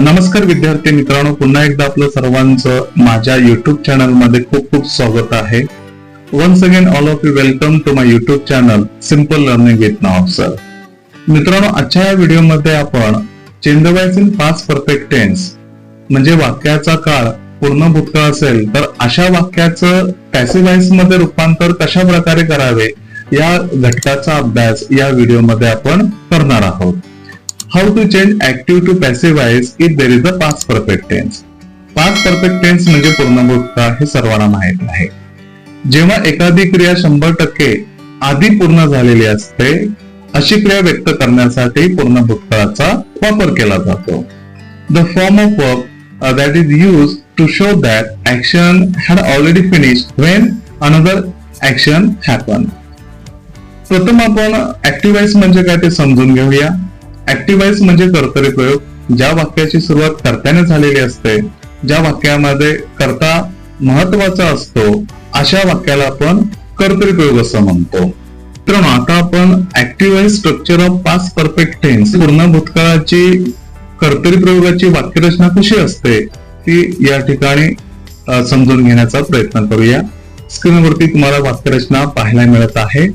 नमस्कार विद्यार्थी मित्रांनो पुन्हा एकदा आपलं सर्वांचं माझ्या युट्यूब चॅनलमध्ये खूप खूप स्वागत आहे. Once again all of you welcome to my YouTube channel simple learning with now sir मित्रांनो आजच्या या व्हिडिओमध्ये आपण change voice in past perfect tense म्हणजे वाक्याचा काळ पूर्ण भूतकाळ असेल तर अशा वाक्याचं पॅसिवाइजमध्ये रूपांतर कशा प्रकारे करावे या घटकाचा अभ्यास या व्हिडिओमध्ये आपण करणार आहोत. How to change active to passive voice if there is a past perfect tense past perfect tense म्हणजे पूर्ण हे सर्वांना माहीत आहे. जेव्हा एखादी क्रिया शंभर टक्के आधी पूर्ण झालेली असते अशी क्रिया व्यक्त करण्यासाठी पूर्ण भूतकाळाचा वापर केला जातो. The form of verb that is use to show that action had already finish when another action happen प्रथम आपण ऍक्टिव्हाइज म्हणजे काय ते समजून घेऊया. ऍक्टिव्हाइज म्हणजे कर्तरी प्रयोग. ज्या वाक्याची सुरुवात कर्त्याने झालेली असते ज्या वाक्यामध्ये कर्ता महत्त्वाचा असतो अशा वाक्याला आपण कर्तरी प्रयोग असं म्हणतो. मित्रांनो आता आपण active voice structure of past perfect tense पूर्ण भूतकाळाची कर्तरी प्रयोगाची वाक्यरचना कशी असते ती या ठिकाणी समजून घेण्याचा प्रयत्न करूया. स्क्रीनवरती तुम्हाला वाक्यरचना पाहायला मिळत आहे.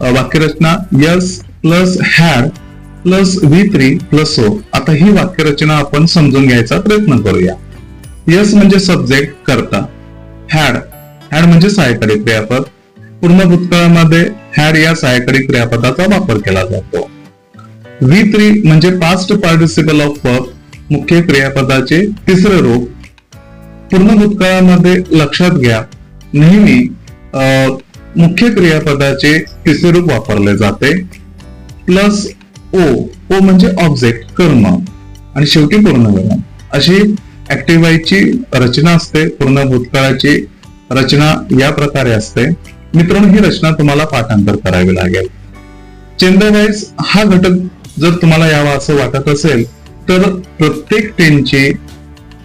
वाक्यरचना S plus had plus V three plus O आता ही वाक्यरचना आपण समजून घ्यायचा प्रयत्न करूया. यस म्हणजे सब्जेक्ट करता. हॅड हॅड म्हणजे सहाय्यकारी क्रियापद. पूर्ण भूतकाळामध्ये हॅड या सहाय्यकारी क्रियापदाचा वापर केला जातो. व्ही थ्री म्हणजे पास्ट पार्टिसिपल ऑफ वर्क मुख्य क्रियापदाचे तिसरे रूप. पूर्ण भूतकाळामध्ये लक्षात घ्या नेहमी मुख्य क्रियापदाचे तिसरे रूप वापरले जाते. प्लस ओ ओ म्हणजे ऑब्जेक्ट कर्म आणि शेवटी पूर्णविराम अशी ऍक्टिव्हाईची रचना असते पूर्ण भूतकाळाची रचना या प्रकारे असते. मित्रांनो ही रचना तुम्हाला पाठांतर करावी लागेल. चेंदवाईज हा घटक जर तुम्हाला यावा असं वाटत असेल तर प्रत्येक टेनची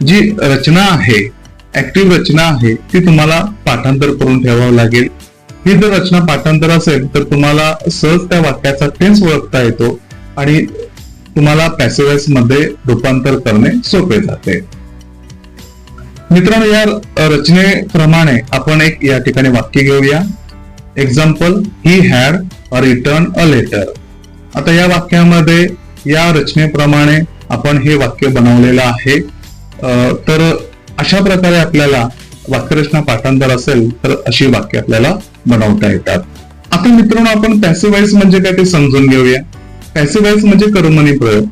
जी रचना आहे ऍक्टिव्ह रचना आहे ती तुम्हाला पाठांतर करून ठेवावं लागेल. ही जर रचना पाठांतर असेल तर तुम्हाला सहज त्या वाक्याचा टेन्स ओळखता येतो. आणि तुम्हाला पॅसिवाइजमध्ये रूपांतर करणे सोपे जाते. मित्रांनो या रचनेप्रमाणे आपण एक या ठिकाणी वाक्य घेऊया. Example he had return a letter आता या वाक्यामध्ये या रचनेप्रमाणे आपण हे वाक्य बनवलेलं आहे. तर अशा प्रकारे आपल्याला वाक्यरचना पाठांतर असेल तर अशी वाक्य आपल्याला बनवता येतात. आता मित्रांनो आपण पॅसिवाइज म्हणजे काय ते समजून घेऊया. पॅसिवाईज म्हणजे कर्मणी प्रयोग.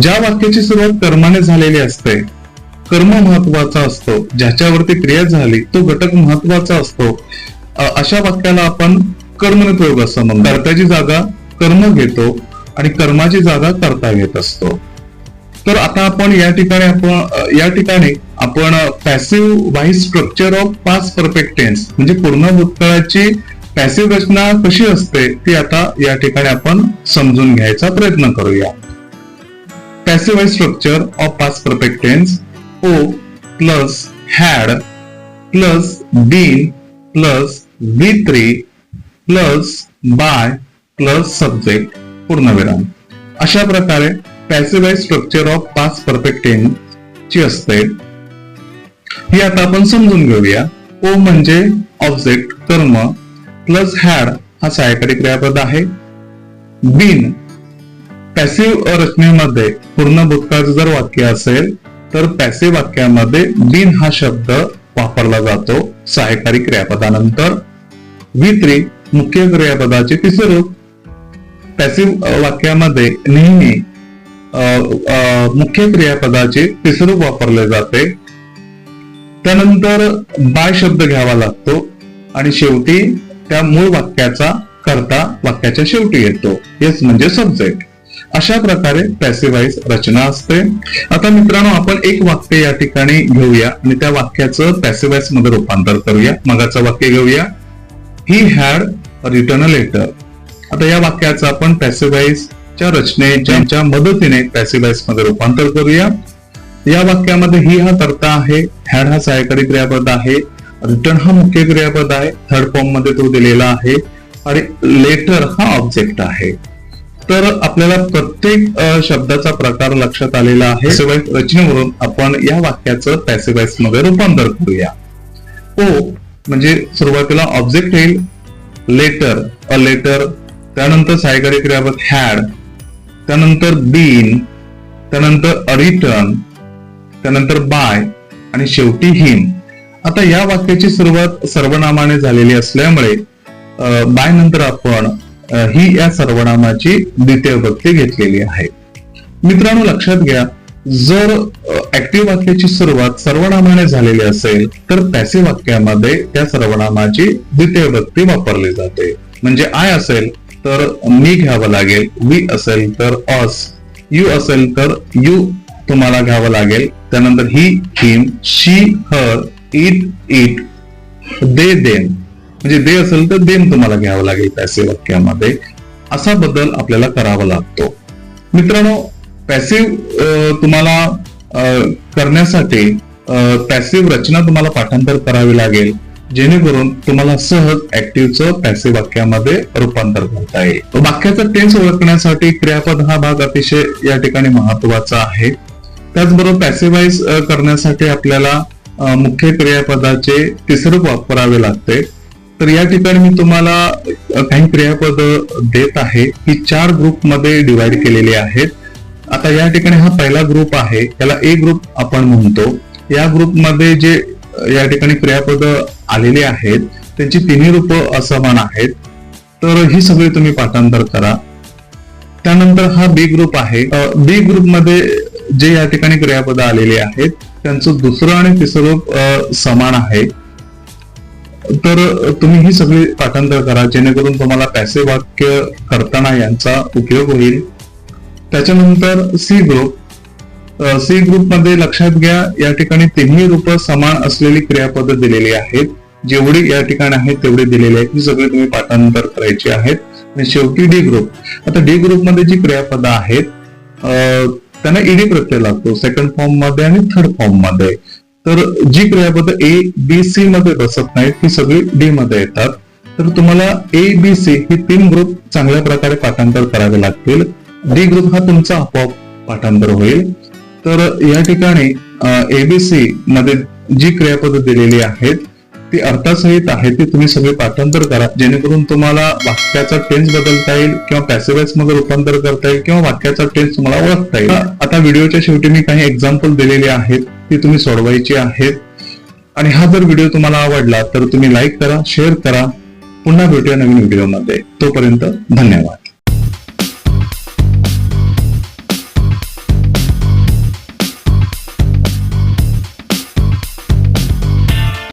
ज्या वाक्याची सुरुवात कर्माने झालेली असते कर्म महत्त्वाचा असतो. ज्याच्यावरती क्रिया झाली तो घटक महत्त्वाचा असतो. अशा वाक्याला आपण कर्मणी प्रयोग असं म्हणतो. कर्त्याची जागा कर्म घेतो आणि कर्माची जागा कर्ता घेत असतो. तर आता आपण या ठिकाणी आपण या ठिकाणी आपण passive voice structure of past perfect tense म्हणजे पूर्ण भूतकाळाची पॅसिव्ह रचना कशी असते ती आता या ठिकाणी आपण समजून घ्यायचा प्रयत्न करूया. Passive structure of past perfect tense O plus had plus been plus V three plus by plus subject पूर्णविराम. अशा प्रकारे passive structure of past perfect tense ची असते. ही आता आपण समजून घेऊया. ओ म्हणजे ऑब्जेक्ट कर्म. प्लस हॅड हा सहाय्यकारी क्रियापद आहे. बीन पॅसिव्ह रचनेमध्ये पूर्ण भूतकाळचं जर वाक्य असेल तर पॅसिव्ह वाक्यामध्ये बिन हा शब्द वापरला जातो सहाय्यकारी क्रियापदानंतर. वित्री मुख्य क्रियापदाचे तिसरे रूप. पॅसिव्ह वाक्यामध्ये नेहमी मुख्य क्रियापदाचे तिसरे रूप वापरले जाते. त्यानंतर बाय शब्द घ्यावा लागतो आणि शेवटी त्या मूळ वाक्याचा करता वाक्याच्या शेवटी येतो. हेच म्हणजे सब्जेक्ट अशा प्रकारे पॅसिवाईज रचना असते. आता मित्रांनो आपण एक वाक्य या ठिकाणी घेऊया आणि त्या वाक्याचं पॅसिवाईजमध्ये रूपांतर करूया. मगाचं वाक्य घेऊया. He had return a letter आता या वाक्याचं आपण पॅसिवाईजच्या रचनेच्या मदतीने पॅसिवाईजमध्ये रूपांतर करूया. या वाक्यामध्ये ही हा कर्ता आहे हॅड हा सहाय्यकारी क्रियापद आहे रिटर्न हा मुख्य क्रियापद आहे. थर्ड फॉर्ममध्ये तो दिलेला आहे. आणि लेटर हा ऑब्जेक्ट आहे. तर आपल्याला प्रत्येक शब्दाचा प्रकार लक्षात आलेला आहे. रचनेवरून आपण या वाक्याचं पॅसिवाईजमध्ये रूपांतर करूया. ओ म्हणजे सुरुवातीला ऑब्जेक्ट येईल. लेटर अ लेटर त्यानंतर सहाय्यकारी क्रियापद हॅड त्यानंतर बीन त्यानंतर रिटर्न त्यानंतर बाय आणि शेवटी हिम आता या वाक्याची सुरुवात सर्वनामाने झालेली असल्यामुळे बाय नंतर आपण ही या सर्वनामाची द्वितीय भक्ती घेतलेली आहे. मित्रांनो लक्षात घ्या जर ऍक्टिव्ह वाक्याची सुरुवात सर्वनामाने झालेली असेल तर पॅसिव्ह वाक्यामध्ये त्या सर्वनामाची द्वितीय भक्ती वापरली जाते. म्हणजे आय असेल तर मी घ्यावं लागेल वी असेल तर अस यू असेल तर यू तुम्हाला घ्यावं लागेल त्यानंतर he him she her it it they them म्हणजे दे असेल तर देम तुम्हाला घ्यावं लागेल पॅसिव्ह वाक्यामध्ये असा बदल आपल्याला करावा लागतो. मित्रांनो पॅसिव्ह तुम्हाला करण्यासाठी पॅसिव्ह रचना तुम्हाला पाठांतर करावी लागेल. जेणेकरून तुम्हाला सहज ऍक्टिव्हचं पॅसिव्ह वाक्यामध्ये रूपांतर करता येईल. वाक्याचा टेन्स ओळखण्यासाठी क्रियापद हा भाग अतिशय या ठिकाणी महत्त्वाचा आहे. त्याचबरोबर पॅसिवाइज करण्यासाठी आपल्याला मुख्य क्रियापदाचे तिसरे रूप वापरावे लागते. तर या ठिकाणी मी तुम्हाला काही क्रियापद देत आहे. ही चार ग्रुपमध्ये डिवाइड केलेली आहेत. आता या ठिकाणी हा पहिला ग्रुप आहे. त्याला ए ग्रुप आपण म्हणतो. या ग्रुपमध्ये जे या ठिकाणी क्रियापद आलेले आहेत त्यांची तिन्ही रूप असमान आहेत. तर ही सगळी तुम्ही पाठांतर करा. त्यानंतर हा बी ग्रुप आहे. बी ग्रुपमध्ये जे या ठिकाणी क्रियापद आलेले आहेत त्यांचं दुसरं आणि तिसरं रूप समान आहे. तर तुम्ही ही सगळी पाठांतर करा जेणेकरून तुम्हाला पॅसे वाक्य करताना यांचा उपयोग होईल. त्याच्यानंतर सी ग्रुप सी ग्रुपमध्ये लक्षात घ्या या ठिकाणी तिन्ही रूप समान असलेली क्रियापद दिलेली आहेत. जेवढी या ठिकाणी आहेत तेवढी दिलेली आहेत. ही सगळी तुम्ही पाठांतर करायची आहेत. आणि शेवटी डी ग्रुप आता डी ग्रुपमध्ये जी क्रियापद आहेत अं, त्यांना ईडी प्रत्यय लागतो सेकंड फॉर्ममध्ये आणि थर्ड फॉर्ममध्ये. तर जी क्रियापद ए बी सी मध्ये बसत नाहीत ती सगळी डी मध्ये येतात. तर तुम्हाला ए बी सी ही तीन ग्रुप चांगल्या प्रकारे पाठांतर करावे लागतील. डी ग्रुप हा तुमचा आपोआप पाठांतर होईल. तर या ठिकाणी एबीसी मध्ये जी क्रियापद दिलेली आहेत ते अर्थासहित आहे ते तुम्ही सगळे पाठांतर करा. जेणेकरून तुम्हाला वाक्याचा टेन्स बदलता येईल किंवा पॅसिवाइजमध्ये रूपांतर करता येईल किंवा वाक्याचा टेन्स तुम्हाला ओळखता येईल. आता व्हिडिओच्या शेवटी मी काही एक्झाम्पल दिलेली आहेत ती तुम्ही सोडवायची आहेत. आणि हा जर व्हिडिओ तुम्हाला आवडला तर तुम्ही लाईक करा शेअर करा. पुन्हा भेटूया नवीन व्हिडिओमध्ये तोपर्यंत धन्यवाद.